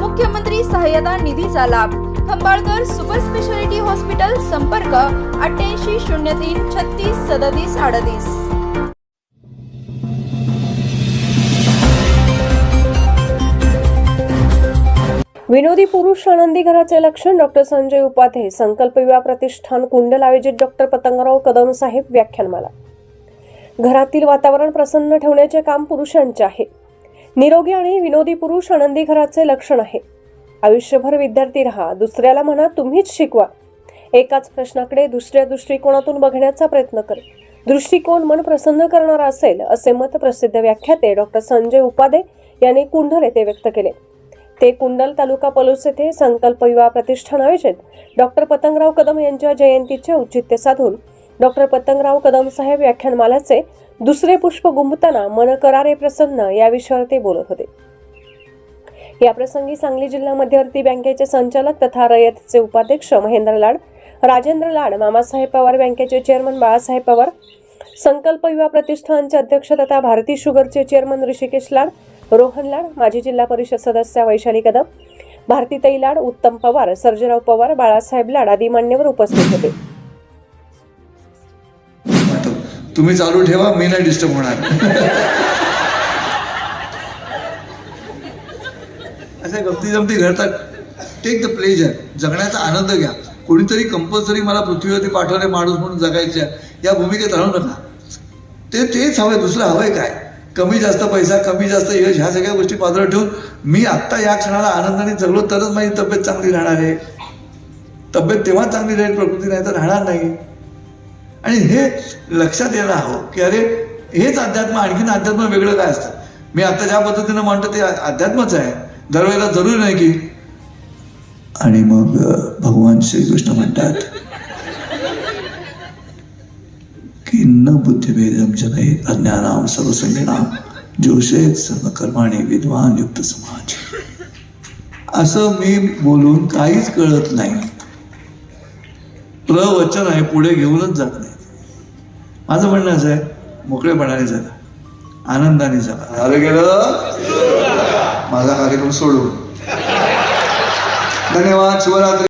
मुख्यमंत्री सहाय्यता निधीचा लाभ. खंबाळकर सुपर स्पेशालिटी हॉस्पिटल संपर्क अठ्ठ्याऐंशी शून्य तीन छत्तीस सदतीस अडतीस. विनोदी पुरुष आनंदी घराचे लक्षण डॉक्टर संजय उपाध्ये. संकल्प विवाह प्रतिष्ठान कुंडल आयोजित डॉक्टर पतंगराव कदम साहेब व्याख्यानमाला. घरातील वातावरण प्रसन्न ठेवण्याचे काम पुरुषांचे आहे. निरोगी आणि विनोदी पुरुष आनंदी घराचे लक्षण आहे. आयुष्यभर विद्यार्थी राहा दुसऱ्याला म्हणा तुम्हीच शिकवा. एकाच प्रश्नाकडे दुसऱ्या दृष्टिकोनातून बघण्याचा प्रयत्न कर. दृष्टिकोन मन प्रसन्न करणारा असेल असे मत प्रसिद्ध व्याख्याते डॉक्टर संजय उपादे यांनी कुंडल येथे व्यक्त केले. ते कुंडल तालुका पलूस येथे संकल्प युवा प्रतिष्ठान आयोजित डॉक्टर पतंगराव कदम यांच्या जयंतीचे औचित्य साधून डॉक्टर पतंगराव कदमसाहेब व्याख्यानमालाचे दुसरे पुष्प गुंबताना मन करारे प्रसन्न या विषयावर ते बोलत होते. या प्रसंगी सांगली जिल्हा मध्यवर्ती बँकेचे संचालक तथा रयतचे उपाध्यक्ष महेंद्र लाड राजेंद्र लाड मामासाहेब पवार बँकेचे चेअरमन बाळासाहेब पवार संकल्प युवा प्रतिष्ठानचे अध्यक्ष तथा भारती शुगरचे चेअरमन ऋषिकेश लाड रोहन लाड माजी जिल्हा परिषद सदस्य वैशाली कदम भारतीताई लाड उत्तम पवार सर्जेराव पवार बाळासाहेब लाड आदी मान्यवर उपस्थित होते. तुम्ही चालू ठेवा मी नाही डिस्टर्ब होणार. अशा गमती जमती घडतात. टेक द प्लेजर जगण्याचा आनंद घ्या. कोणीतरी कंपल्सरी मला पृथ्वीवरती पाठवले माणूस म्हणून जगायच्या या भूमिकेत राहू नका. ते तेच हवंय दुसरं हवंय काय? कमी जास्त पैसा कमी जास्त यश ह्या सगळ्या गोष्टी बाजूला ठेवून मी आत्ता या क्षणाला आनंदाने जगलो तरच माझी तब्येत चांगली राहणार आहे. तब्येत तेव्हा चांगली राहील प्रकृती नाही तर राहणार नाही. आणि हे लक्षात यायला हवं की अरे हेच अध्यात्म आणखीन अध्यात्म वेगळं काय असतं? मी आता ज्या पद्धतीनं म्हणतो ते अध्यात्मच आहे. दरवेळेला जरूर नाही की. आणि मग भगवान श्रीकृष्ण म्हणतात की न बुद्धिभेदम नाही अज्ञानाम सर्वसंगीनाम जोशेत सर्व कर्माणी विद्वान युक्त समाज. असं मी बोलून काहीच कळत नाही. प्रवचन आहे पुढे घेऊनच जात नाही. माझं म्हणणं असं आहे मोकळेपणाने झाला आनंदाने झाला अरे गेलं? माझा कार्यक्रम सोडून. धन्यवाद शिवरात्री